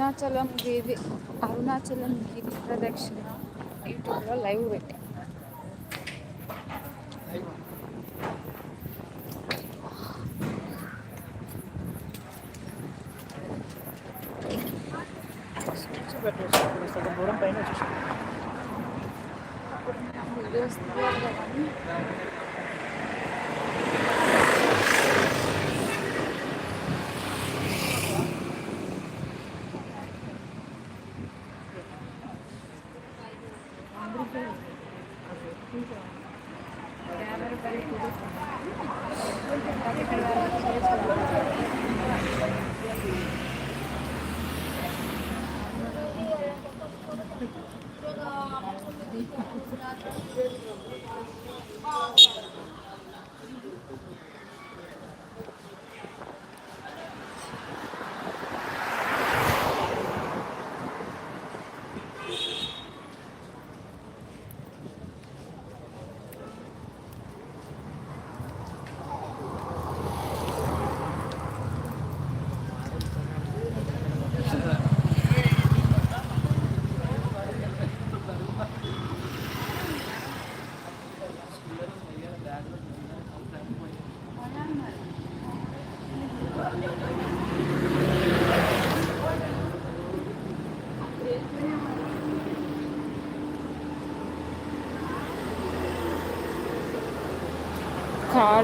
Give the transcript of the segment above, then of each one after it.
అరుణాచలం గిరి అరుణాచలం గిరి ప్రదక్షిణ యూట్యూబ్లో లైవ్ పెట్టా. దూరం పైన వీడియోస్ తీయాలి కదా అని.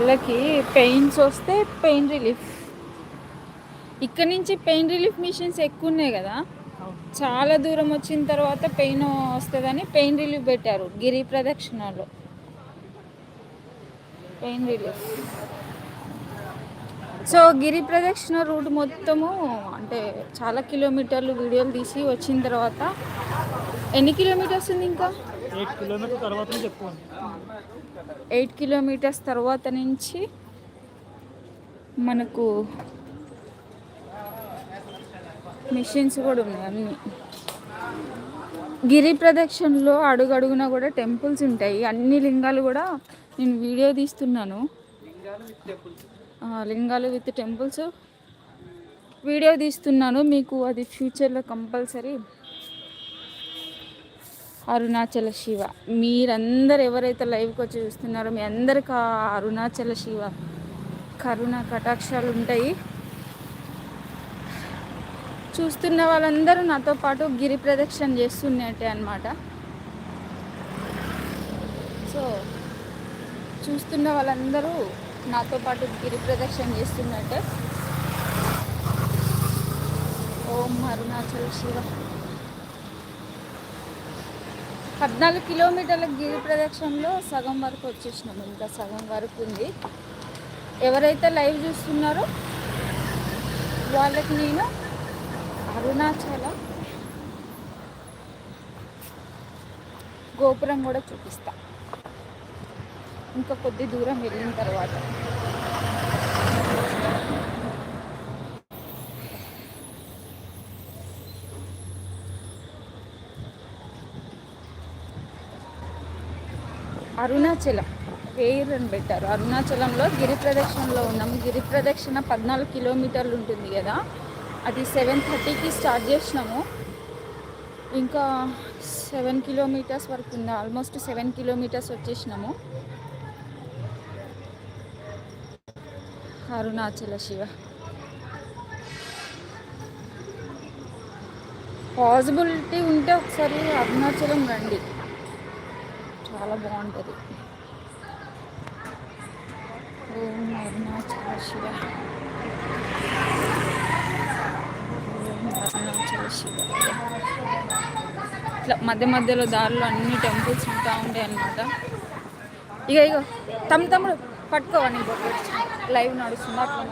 కాళ్ళకి పెయిన్స్ వస్తే పెయిన్ రిలీఫ్. ఇక్కడ నుంచి పెయిన్ రిలీఫ్ మిషన్స్ ఎక్కువ ఉన్నాయి కదా చాలా దూరం వచ్చిన తర్వాత పెయిన్ వస్తుందని పెయిన్ రిలీఫ్ పెట్టారు గిరి ప్రదక్షిణలో పెయిన్ రిలీఫ్. సో గిరి ప్రదక్షిణ రూట్ మొత్తము అంటే చాలా కిలోమీటర్లు వీడియోలు తీసి వచ్చిన తర్వాత ఎన్ని కిలోమీటర్స్ ఉంది ఇంకా? ఎయిట్ కిలోమీటర్ తర్వాత ఎయిట్ కిలోమీటర్స్ తర్వాత నుంచి మనకు మిషన్స్ కూడా ఉన్నాయి అన్నీ. గిరి ప్రదక్షిణలో అడుగడుగున కూడా టెంపుల్స్ ఉంటాయి. అన్ని లింగాలు కూడా నేను వీడియో తీస్తున్నాను. లింగాలు విత్ టెంపుల్స్. వీడియో తీస్తున్నాను. మీకు అది ఫ్యూచర్లో కంపల్సరీ అరుణాచల శివ. మీరందరు ఎవరైతే లైవ్కి వచ్చి చూస్తున్నారో మీ అందరికి ఆ అరుణాచల శివ కరుణ కటాక్షాలు ఉంటాయి. చూస్తున్న వాళ్ళందరూ నాతో పాటు గిరి ప్రదక్షిణ చేస్తున్నట్టే అనమాట సో చూస్తున్న వాళ్ళందరూ నాతో పాటు గిరి ప్రదక్షిణ చేస్తున్నట్టే ఓం అరుణాచల శివ. పద్నాలుగు కిలోమీటర్ల గిరి ప్రదక్షిణలో సగం వరకు వచ్చేసినాము ఇంకా సగం వరకు ఉంది. ఎవరైతే లైవ్ చూస్తున్నారో వాళ్ళకి నేను అరుణాచల గోపురం కూడా చూపిస్తా. ఇంకా కొద్ది దూరం వెళ్ళిన తర్వాత. అరుణాచలం పేరు అని పెట్టారు. అరుణాచలంలో గిరి ప్రదక్షిణలో ఉన్నాం. గిరి ప్రదక్షిణ పద్నాలుగు కిలోమీటర్లు ఉంటుంది కదా. అది సెవెన్ థర్టీకి స్టార్ట్ చేసినాము. ఇంకా సెవెన్ కిలోమీటర్స్ వరకు ఉంది. ఆల్మోస్ట్ సెవెన్ కిలోమీటర్స్ వచ్చేసినాము. అరుణాచల శివ. పాసిబిలిటీ ఉంటే ఒకసారి అరుణాచలం రండి. చాలా బాగుంటుంది. ఓం అరుణాచల శివ. ఓం అరుణాచల ఇట్లా మధ్య మధ్యలో దారిలో అన్ని టెంపుల్స్ ఉంటా ఉంటాయి అన్నమాట. ఇక ఇగో తమ తమ్ముడు పట్టుకోవాలి లైవ్ నడుస్తుంది అట్లా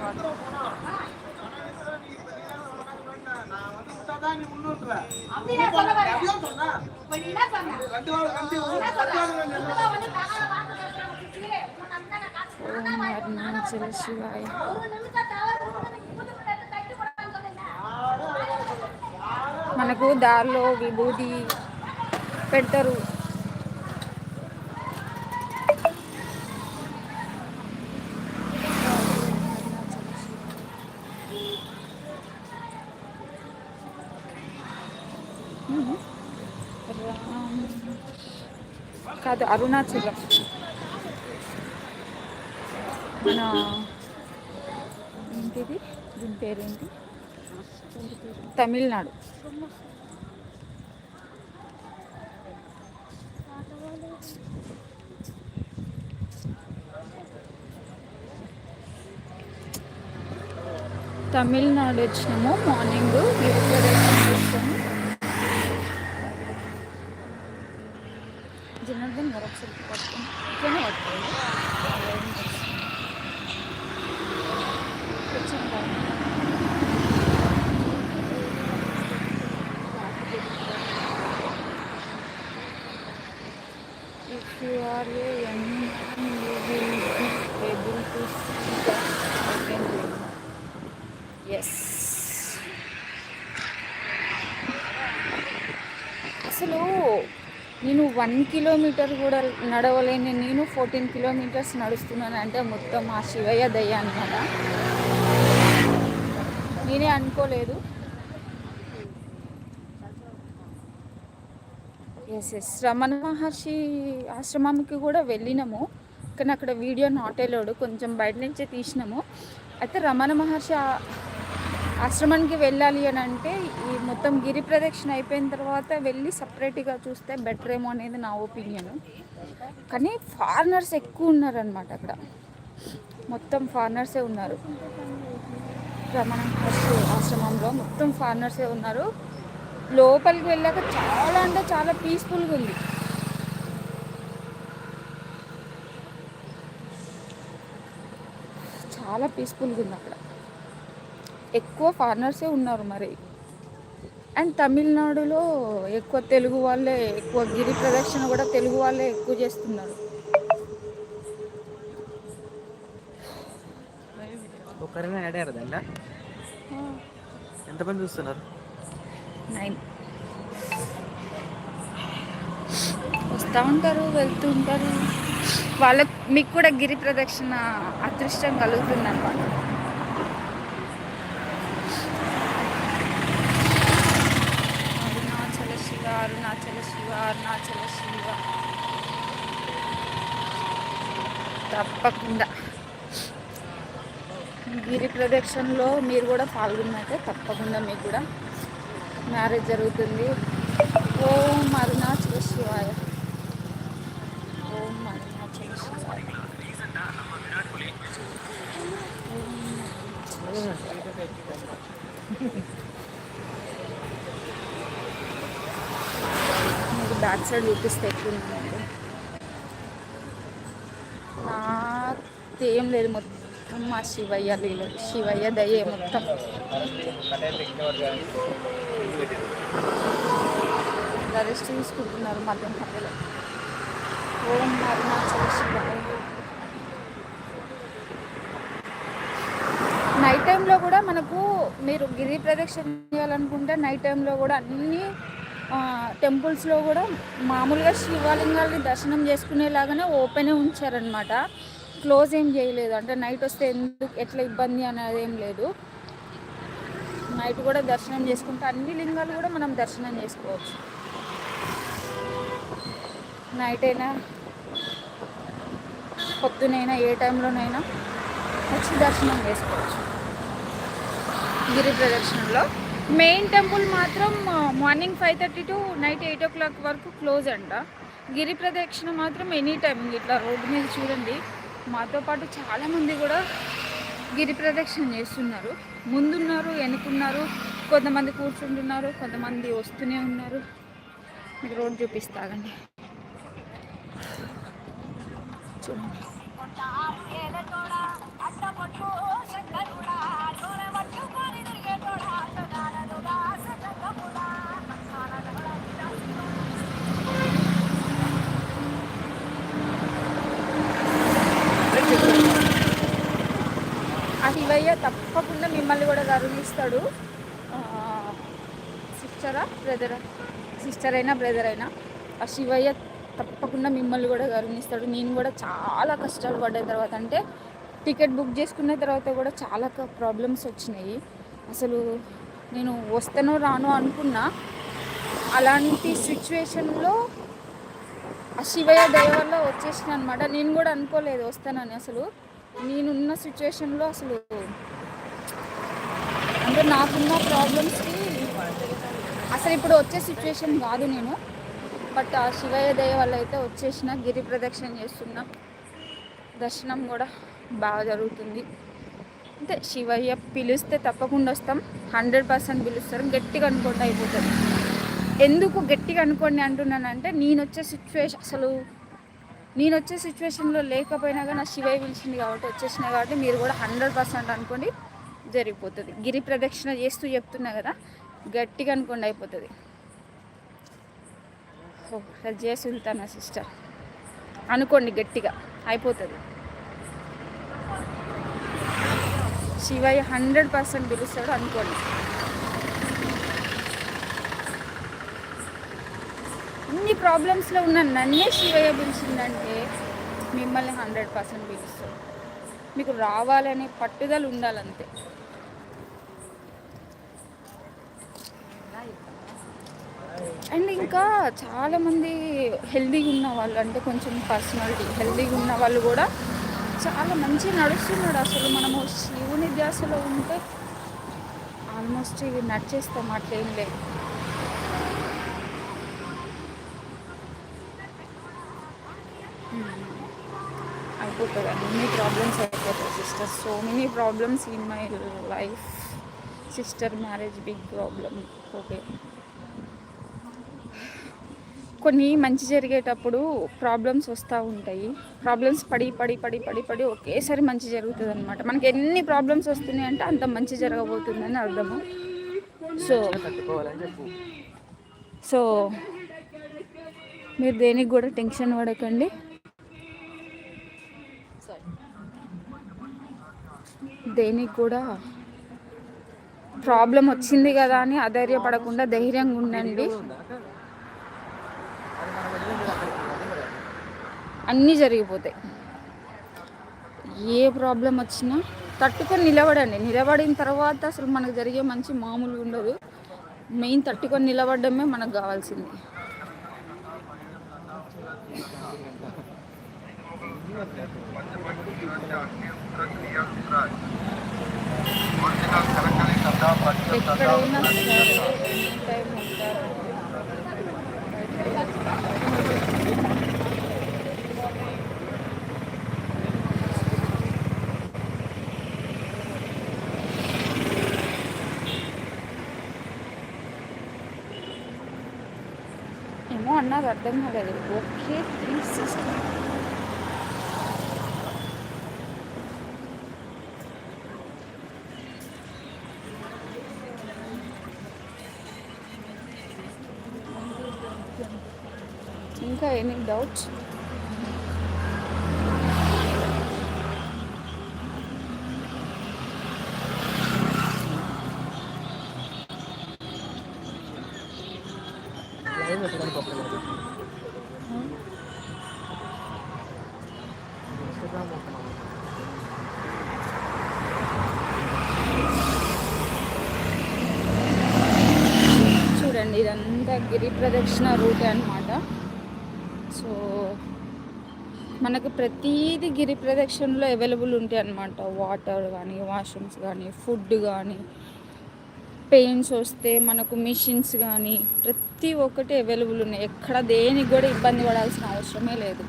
అరుణాచల శివాయ. మనకు దారిలో విభూది పెడతారు. కాదు అరుణాచలం. మన ఏంటిది? దీని పేరేంటి? తమిళనాడు. తమిళనాడు వచ్చినాము మార్నింగ్. నేను వన్ కిలోమీటర్ కూడా నడవలేని నేను ఫోర్టీన్ కిలోమీటర్స్ నడుస్తున్నాను అంటే మొత్తం ఆ శివయ్య దయ్య అన్నమాట. నేనే అనుకోలేదు. ఎస్ ఎస్ రమణ మహర్షి ఆశ్రమంకి కూడా వెళ్ళినాము. కానీ అక్కడ వీడియో నాట్ వెళ్ళాడు కొంచెం బయట నుంచే తీసినాము. అయితే రమణ మహర్షి ఆశ్రమానికి వెళ్ళాలి అని అంటే ఈ మొత్తం గిరి ప్రదక్షిణ అయిపోయిన తర్వాత వెళ్ళి సపరేట్గా చూస్తే బెటర్ ఏమో అనేది నా ఒపీనియన్. కానీ ఫారినర్స్ ఎక్కువ ఉన్నారనమాట అక్కడ. మొత్తం ఫారినర్సే ఉన్నారు. రమణ ఆశ్రమంలో మొత్తం ఫారినర్సే ఉన్నారు. లోపలికి వెళ్ళాక చాలా అంటే చాలా పీస్ఫుల్గా ఉంది. చాలా పీస్ఫుల్గా ఉంది అక్కడ. ఎక్కువ ఫారినర్సే ఉన్నారు మరి. అండ్ తమిళనాడులో ఎక్కువ తెలుగు వాళ్ళే ఎక్కువ గిరి ప్రదక్షిణ కూడా తెలుగు వాళ్ళే ఎక్కువ చేస్తున్నారు. దాంట్లో? ఎంతమంది చూస్తున్నారు? నైన్. వస్తూ ఉంటారు వెళ్తూ ఉంటారు. వాళ్ళ మీకు కూడా గిరి ప్రదక్షిణ అదృష్టం కలుగుతుంది అనమాట అరుణాచల శివ అరుణాచల శివ అరుణాచల శివ తప్పకుండా. గిరి ప్రదక్షిణలో మీరు కూడా పాల్గొన్నట్టే తప్పకుండా మీకు కూడా మ్యారేజ్ జరుగుతుంది. ఓం అరుణాచల శివాయ. ఓం అరుణాచల శివాయ. మీకు బ్యాక్ సైడ్ చూపిస్తే అయితే ఏం లేదు మొత్తం మా శివయ్య లీలు శివయ్య దయ్యే మొత్తం. రెస్ట్ తీసుకుంటున్నారు మధ్య మధ్యలో. ఓం అరుణాచల నైట్ టైంలో కూడా మనకు మీరు గిరి ప్రదక్షిణ చేయాలనుకుంటే నైట్ టైంలో కూడా అన్ని టెంపుల్స్లో కూడా మామూలుగా శివలింగాల్ని దర్శనం చేసుకునేలాగానే ఓపెనే ఉంచారనమాట క్లోజ్ ఏం చేయలేదు. అంటే నైట్ వస్తే ఎందుకు ఎట్లా ఇబ్బంది అనేది ఏం లేదు. నైట్ కూడా దర్శనం చేసుకుంటే అన్ని లింగాలు కూడా మనం దర్శనం చేసుకోవచ్చు. నైట్ అయినా పొద్దునైనా ఏ టైంలోనైనా వచ్చి దర్శనం చేసుకోవచ్చు. గిరి ప్రదక్షిణలో. మెయిన్ టెంపుల్ మాత్రం morning five thirty to night eight o'clock వరకు క్లోజ్ అంట. గిరి ప్రదక్షిణ మాత్రం ఎనీ టైం ఇట్లా రోడ్డు మీద చూడండి. మాతో పాటు చాలామంది కూడా గిరి ప్రదక్షిణ చేస్తున్నారు. ముందున్నారు వెనుకున్నారు కొంతమంది కూర్చుంటున్నారు కొంతమంది వస్తూనే ఉన్నారు. మీకు రోడ్ చూపిస్తాగండి చూడండి శివయ్య తప్పకుండా మిమ్మల్ని కూడా కరుణిస్తాడు సిస్టరా బ్రదరా? సిస్టర్ అయినా బ్రదర్ అయినా ఆ శివయ్య తప్పకుండా మిమ్మల్ని కూడా కరుణిస్తాడు నేను కూడా చాలా కష్టాలు పడ్డ తర్వాత. అంటే టికెట్ బుక్ చేసుకున్న తర్వాత కూడా చాలా ప్రాబ్లమ్స్ వచ్చినాయి. అసలు నేను వస్తానో రానో అనుకున్నా. అలాంటి సిచ్యువేషన్లో ఆ శివయ్య దయ వల్ల వచ్చేసిన అనమాట నేను కూడా అనుకోలేదు వస్తానని అసలు. నేనున్న సిచ్యువేషన్లో అసలు అంటే నాకున్న ప్రాబ్లమ్స్కి అసలు ఇప్పుడు వచ్చే సిచ్యువేషన్ కాదు నేను. బట్ ఆ శివయ్య దయ వల్ల అయితే వచ్చేసిన గిరి ప్రదక్షిణ చేస్తున్నా దర్శనం కూడా బాగా జరుగుతుంది. అంటే శివయ్య పిలిస్తే తప్పకుండా వస్తాం. హండ్రెడ్ పర్సెంట్ పిలుస్తారు. గట్టిగా అనుకోండి అయిపోతుంది. ఎందుకు గట్టిగా అనుకోండి అంటున్నానంటే నేను వచ్చే సిచ్యువేషన్ అసలు నేను వచ్చే సిచ్యువేషన్లో లేకపోయినా కానీ నా శివయ్య పిలిచింది కాబట్టి వచ్చేసిన కాబట్టి మీరు కూడా హండ్రెడ్ పర్సెంట్ అనుకోండి జరిగిపోతుంది. గిరి ప్రదక్షిణ చేస్తూ చెప్తున్నా కదా గట్టిగా అనుకోండి అయిపోతుంది. అది చేసి సుల్తానా సిస్టర్. అనుకోండి గట్టిగా అయిపోతుంది. శివయ్య హండ్రెడ్ పర్సెంట్ పిలుస్తాడు అనుకోండి. అన్ని ప్రాబ్లమ్స్లో ఉన్న నన్నే శివయ్య పిలిచిందంటే మిమ్మల్ని హండ్రెడ్ పర్సెంట్ పిలుస్తాడు మీకు రావాలనే పట్టుదల ఉండాలంతే. అండ్ ఇంకా చాలామంది హెల్దీగా ఉన్న వాళ్ళు అంటే కొంచెం పర్సనాలిటీ హెల్దీగా ఉన్న వాళ్ళు కూడా చాలా మంచి నడుస్తున్నాడు అసలు. మనము శివుని ధ్యాసలో ఉంటే ఆల్మోస్ట్ ఇవి నడిచేస్తాం అట్లేం లేదు. అయిపోతుంది అన్ని ప్రాబ్లమ్స్ అయిపోతాయి sister so many problems in my life sister marriage big problem okay కొన్ని మంచి జరిగేటప్పుడు ప్రాబ్లమ్స్ వస్తూ ఉంటాయి. ప్రాబ్లమ్స్ పడి పడి పడి పడి పడి ఒకేసారి మంచి జరుగుతుంది అనమాట మనకి ఎన్ని ప్రాబ్లమ్స్ వస్తున్నాయి అంటే అంత మంచి జరగబోతుందని అర్థము సో సో మీరు దేనికి కూడా టెన్షన్ పడకండి. దేనికి కూడా ప్రాబ్లం వచ్చింది కదా అని అధైర్యపడకుండా ధైర్యంగా ఉండండి. అన్నీ జరిగిపోతాయి. ఏ ప్రాబ్లం వచ్చినా తట్టుకొని నిలబడండి. నిలబడిన తర్వాత అసలు మనకు జరిగే మంచి మామూలుగా ఉండదు. మెయిన్ తట్టుకొని నిలబడమే మనకు కావాల్సింది. ఎక్కడైనా సరే ఎనీ టైం ఉంటారు ఏమో అన్నది అర్థం కాలేదు ఓకే త్రీ సిక్స్టీ ఇంకా ఎనీ డౌట్స్ లైవ్ పెట్టడానికి ఒక్కలేదు. ఇన్స్టాగ్రామ్ ఓపెన్ అవ్వదు. చూడండి ఇదంతా గిరి ప్రదక్షిణ రూటే అనమాట సో మనకు ప్రతీది గిరి ప్రదక్షిణలో అవైలబుల్ ఉంటాయి అన్నమాట. వాటర్ కానీ వాష్రూమ్స్ కానీ ఫుడ్ కానీ పెయిన్స్ వస్తే మనకు మిషన్స్ కానీ ప్రతి ఒక్కటి అవైలబుల్ ఉన్నాయి. ఎక్కడ దేనికి కూడా ఇబ్బంది పడాల్సిన అవసరమే లేదు.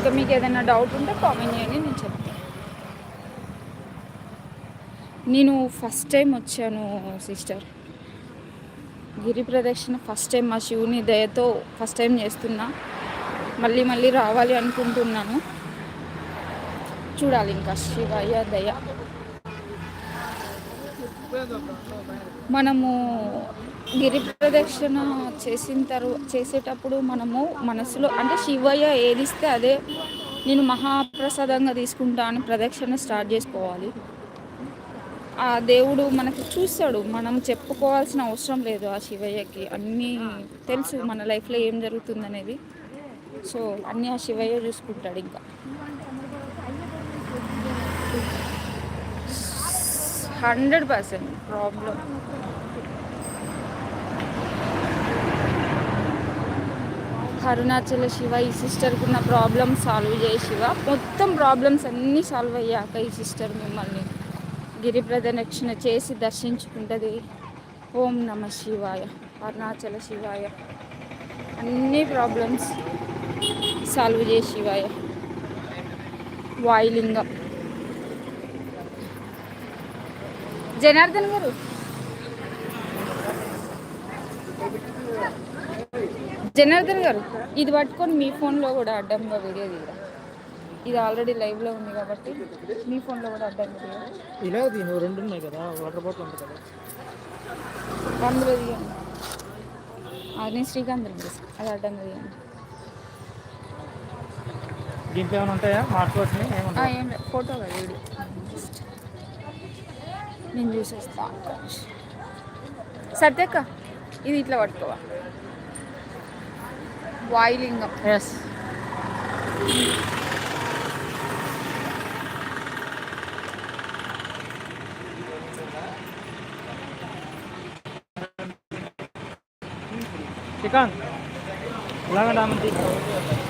ఇంకా మీకు ఏదైనా డౌట్ ఉంటే కామెంట్ చేయండి నేను చెప్తాను. నేను ఫస్ట్ టైం వచ్చాను సిస్టర్ గిరి ప్రదక్షిణ ఫస్ట్ టైం మా శివుని దయతో ఫస్ట్ టైం చేస్తున్నా. మళ్ళీ మళ్ళీ రావాలి అనుకుంటున్నాను. చూడాలి ఇంకా శివయ్య దయ. మనము గిరి ప్రదక్షిణ చేసిన తర్వాత చేసేటప్పుడు మనము మనసులో అంటే శివయ్య ఏదిస్తే అదే నేను మహాప్రసాదంగా తీసుకుంటా అని ప్రదక్షిణ స్టార్ట్ చేసుకోవాలి. ఆ దేవుడు మనకి చూస్తాడు. మనం చెప్పుకోవాల్సిన అవసరం లేదు ఆ శివయ్యకి. అన్నీ తెలుసు మన లైఫ్లో ఏం జరుగుతుంది అనేది సో అన్నీ ఆ శివయ్య చూసుకుంటాడు ఇంకా. Hundred percent problem. Arunachala Shiva ఈ సిస్టర్కి ఉన్న ప్రాబ్లమ్ సాల్వ్ చేయి శివ. మొత్తం ప్రాబ్లమ్స్ అన్నీ సాల్వ్ అయ్యాక ఈ సిస్టర్ మిమ్మల్ని గిరి ప్రదక్షిణ చేసి దర్శించుకుంటుంది. ఓం నమ శివాయ అరుణాచల శివాయ. అన్ని ప్రాబ్లమ్స్ సాల్వ్ చేసి శివాయ. వాయులింగం. జనార్దన్ గారు. జనార్దన్ గారు ఇది పట్టుకొని మీ ఫోన్లో కూడా అడ్డంగా వీడియో తీయరా? ఇది ఆల్రెడీ లైవ్లో ఉంది కాబట్టి మీ ఫోన్లో కూడా అడ్డంగా తీయరా? ఇలా దీని రెండు ఉన్నాయి కదా వాటర్ బాటిల్ ఉంది కదా. అందులో తీయండి. అది నేను శ్రీకాంత్ అది అడ్డంగా తీయండి. దీంట్లో ఏమైనా ఉంటాయా? మార్చుకోవచ్చు ఫోటో కదా వీడియో. నేను చూసేస్తా సత్యక్క ఇది ఇట్లా పట్టుకోవా వాయులింగం ఎస్ శ్రీకాంత్ ఇలాగ డామంతి ఆ,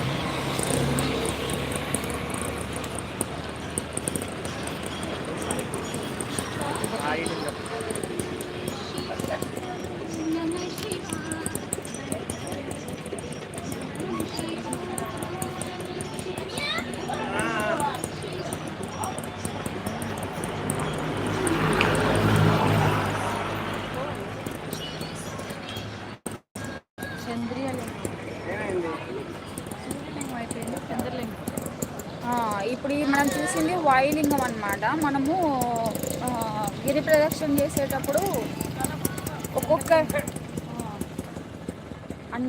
వచ్చింది వాయులింగం అన్నమాట. మనము గిరి ప్రదక్షిణ చేసేటప్పుడు ఒక్కొక్క అన్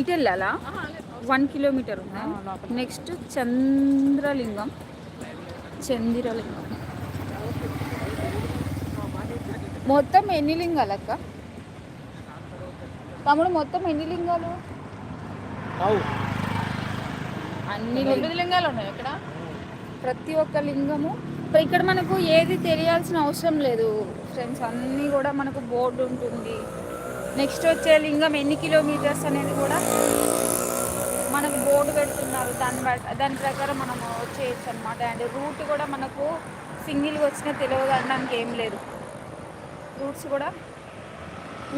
ఇటు వెళ్ళాలా? వన్ కిలోమీటర్ ఉంది? నెక్స్ట్ చంద్రలింగం. చంద్రలింగం. మొత్తం ఎన్ని లింగాలు అక్క? తమ్ముడు మొత్తం ఎన్ని లింగాలు? అవు. అన్ని తొమ్మిది లింగాలు ఉన్నాయి ఇక్కడ ప్రతి ఒక్క లింగము. ఇక్కడ మనకు ఏది తెలియాల్సిన అవసరం లేదు ఫ్రెండ్స్ అన్నీ కూడా మనకు బోర్డు ఉంటుంది. నెక్స్ట్ వచ్చే లింగం ఎన్ని కిలోమీటర్స్ అనేది కూడా మనకు బోర్డు పెడుతున్నారు. బట్ దాని ప్రకారం మనం వచ్చేయచ్చు అనమాట అండ్ రూట్ కూడా మనకు సింగిల్గా వచ్చినా తెలియదు అనడానికి ఏం లేదు. రూట్స్ కూడా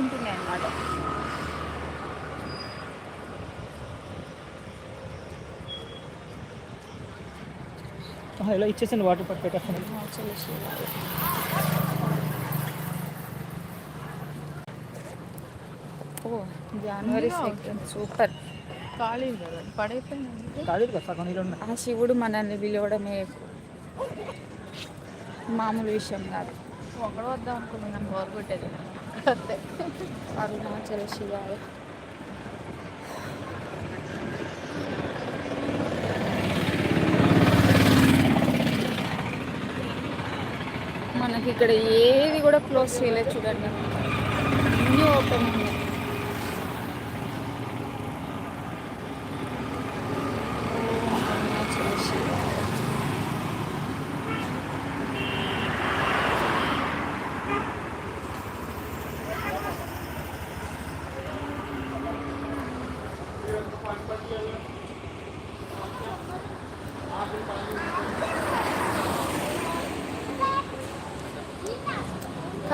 ఉంటున్నాయి అన్నమాట. ఇలా ఇచ్చేసాను వాటర్ పట్టు పెట్టేస్తాను. January second super. ఖాళీ కదా పడైపోయింది కాదు కదా సగం నీళ్ళు ఉన్నాయి. ఆ శివుడు మనల్ని పిలవడమే మామూలు విషయం కాదు. ఒకడు వద్దాం అనుకున్నాను కొట్టేది. అంతే అరుణాచల శివాయ మనకి ఇక్కడ ఏది కూడా క్లోజ్ చేయలేదు చూడండి. అన్నీ ఓపెన్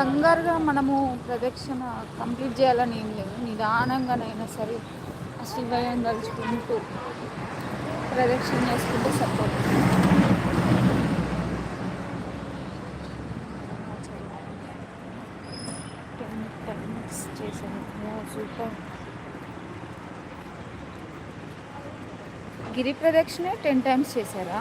కంగారుగా మనము ప్రదక్షిణ కంప్లీట్ చేయాలని ఏం లేదు. నిదానంగానైనా సరే ఆ శివయం కలుచుకుంటూ ప్రదక్షిణ చేసుకుంటే సపోర్ట్ గిరి ప్రదక్షిణ టెన్ టైమ్స్ చేశారా?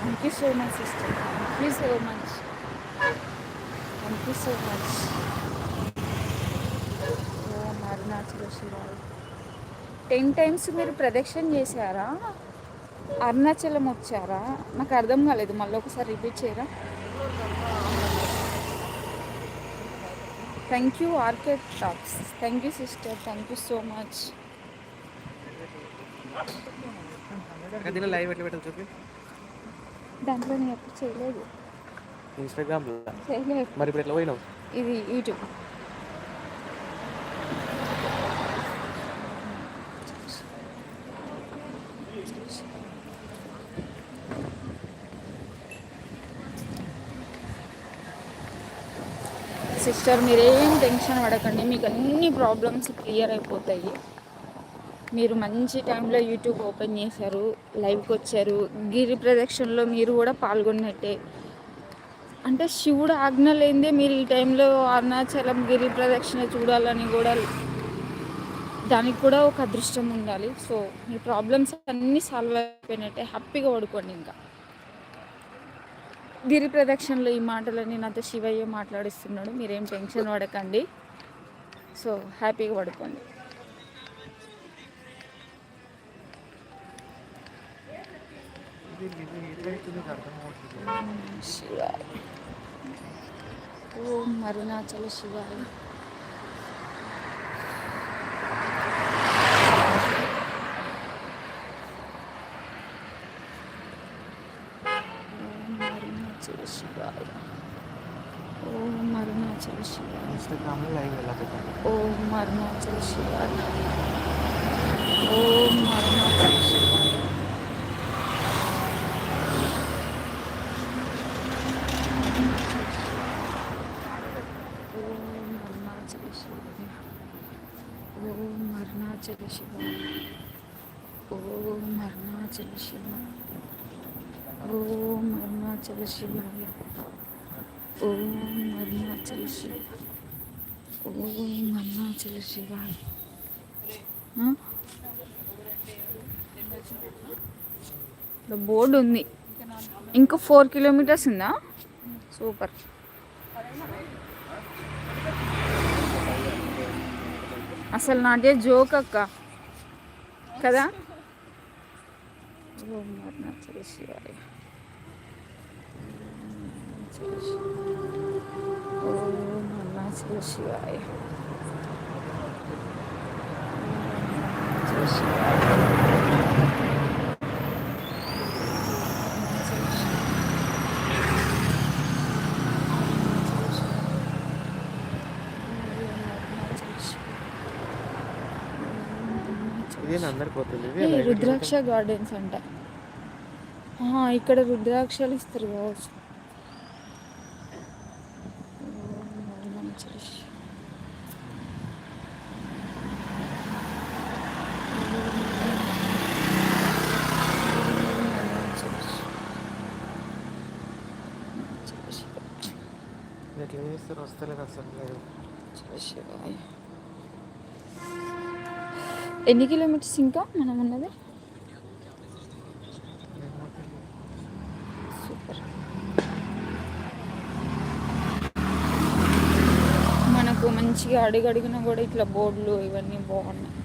Thank you so much, sister. Thank you so much. Thank you so much. Om Arunachala శివాలయం. టెన్ టైమ్స్ మీరు ప్రదక్షిణ చేశారా అరుణాచలం వచ్చారా నాకు అర్థం కాలేదు మళ్ళీ ఒకసారి రిపీట్ చేయరా థ్యాంక్ యూ ఆర్కెట్ talks thank you sister thank you so much live ఎట్లా పెట్టాలి చూపి. దాంట్లో నేను ఎప్పుడు చేయలేదు. ఇన్స్టాగ్రామ్లో చేయలేదు. మరి ఇప్పుడు ఎట్లా పోయినావు? ఇది యూట్యూబ్ సిస్టర్ మీరేం టెన్షన్ పడకండి. మీకు అన్ని ప్రాబ్లమ్స్ క్లియర్ అయిపోతాయి. మీరు మంచి టైంలో యూట్యూబ్ ఓపెన్ చేశారు లైవ్కి వచ్చారు. గిరి ప్రదక్షిణలో మీరు కూడా పాల్గొన్నట్టే. అంటే శివుడు ఆజ్ఞ లేనిదే మీరు ఈ టైంలో అరుణాచలం గిరి ప్రదక్షిణ చూడాలని కూడా దానికి కూడా ఒక అదృష్టం ఉండాలి. సో మీ ప్రాబ్లమ్స్ అన్నీ సాల్వ్ అయిపోయినట్టే. హ్యాపీగా పడుకోండి ఇంకా. గిరి ప్రదక్షిణలో ఈ మాటలని నాతో శివయ్య మాట్లాడిస్తున్నాడు. మీరేం టెన్షన్ పడకండి. సో హ్యాపీగా పడుకోండి. శివాయ. ఓం అరుణాచల శివాయ. इंस्टाग्रामला लाईव्ह यायला पाहिजे ओम मारणाचा शिवाय। ओम मारणाचा शिवाय। ओम मरना शिवाय। ओम मरना चल शिवा ओम मरणाचा शिवाय। ఓం అరుణాచల శివాయ ఆ? బోర్డు ఉంది. ఇంకా ఫోర్ కిలోమీటర్స్ ఉందా? సూపర్ అసలు నాదే జోక్ అక్క. కదా? ఓం అరుణాచల శివాయ ఓం శివ రుద్రాక్ష గార్డెన్స్ అంట. ఇక్కడ రుద్రాక్షలు ఇస్తారు కావచ్చు. చేస్తారు వస్తలేదు అసలు లేదు. ఎన్ని కిలోమీటర్స్ ఇంకా మనం ఉన్నది? సూపర్. మనకు మంచిగా అడిగడిగినా కూడా ఇట్లా బోర్డులు ఇవన్నీ బాగున్నాయి.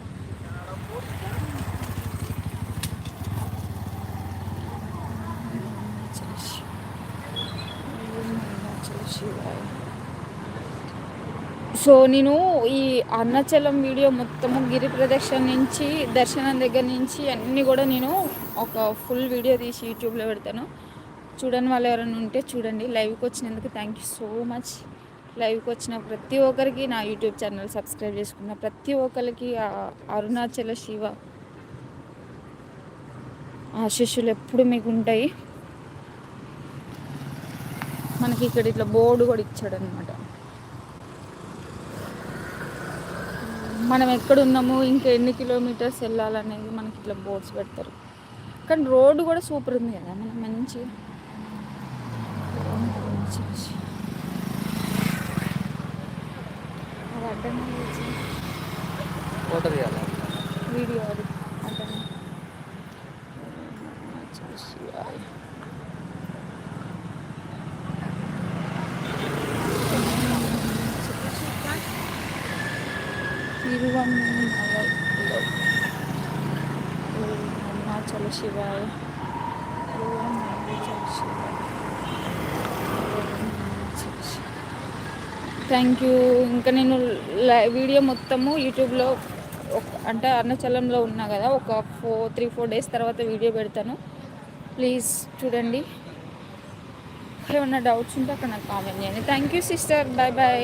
సో నేను ఈ అరుణాచలం వీడియో మొత్తము గిరి ప్రదక్షిణ నుంచి దర్శనం దగ్గర నుంచి అన్నీ కూడా నేను ఒక ఫుల్ వీడియో తీసి యూట్యూబ్లో పెడతాను. చూడని వాళ్ళు ఎవరైనా ఉంటే చూడండి. లైవ్కి వచ్చినందుకు థ్యాంక్ యూ సో మచ్ లైవ్కి వచ్చిన ప్రతి ఒక్కరికి నా యూట్యూబ్ ఛానల్ సబ్స్క్రైబ్ చేసుకున్న ప్రతి ఒక్కరికి అరుణాచల శివ ఆశీస్సులు ఎప్పుడు మీకు ఉంటాయి. మనకి ఇక్కడ ఇట్లా బోర్డు కూడా ఇచ్చాడు అనమాట మనం ఎక్కడ ఉన్నాము ఇంకా ఎన్ని కిలోమీటర్స్ వెళ్ళాలనేది మనకి ఇట్లా బోర్డ్స్ పెడతారు. కానీ రోడ్డు కూడా సూపర్ ఉంది కదా మనం మంచి వీడియో అది శివాయ తిరువన్నమలలో ఓం అరుణాచల శివాయ థ్యాంక్ యూ ఇంకా నేను లై- వీడియో మొత్తము యూట్యూబ్లో అంటే అరుణాచలంలో ఉన్నా కదా ఒక ఫోర్ త్రీ ఫోర్ డేస్ తర్వాత వీడియో పెడతాను. ప్లీజ్ చూడండి. ఏమన్నా డౌట్స్ ఉంటే అక్కడ నాకు కామెంట్ చేయండి. Thank you sister bye bye